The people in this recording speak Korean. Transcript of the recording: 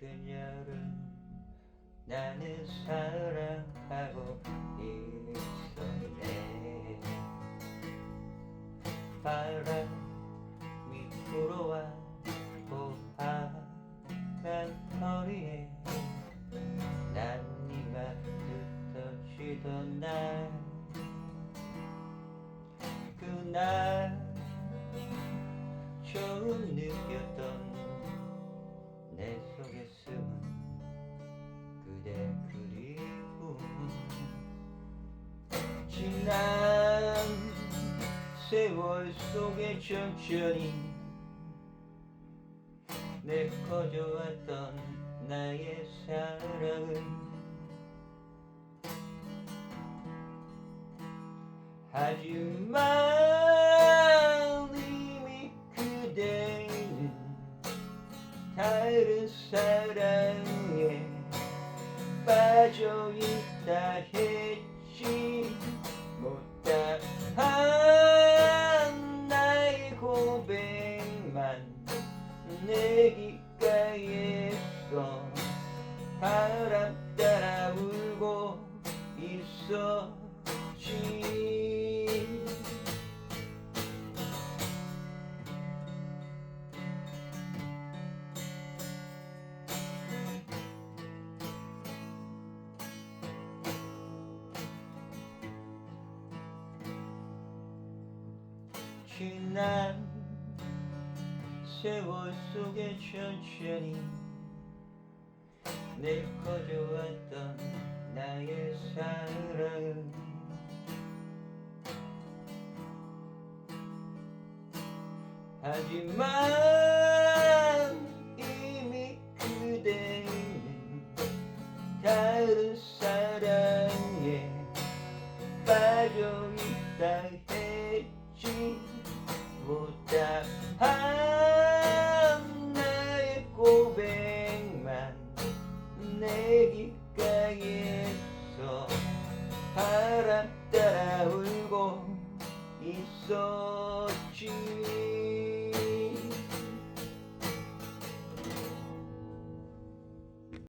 그녀를 나는 사랑하고 있었네. 바람이 불어와 보아간 거리에 난 네가 듣던 날 그날 처음 느꼈던 세월 속에 천천히 내 커져왔던 나의 사랑은 하지만 이미 그대는 다른 사랑에 빠져있다 했지 고백만 내 귓가에서 바람 따라 울고 있었지. 지난 세월 속에 천천히 내 커져왔던 나의 사랑은 하지만 이미 그대는 다른 사랑에 빠져 있다 했지 못다 바람 따라 울고 있었지.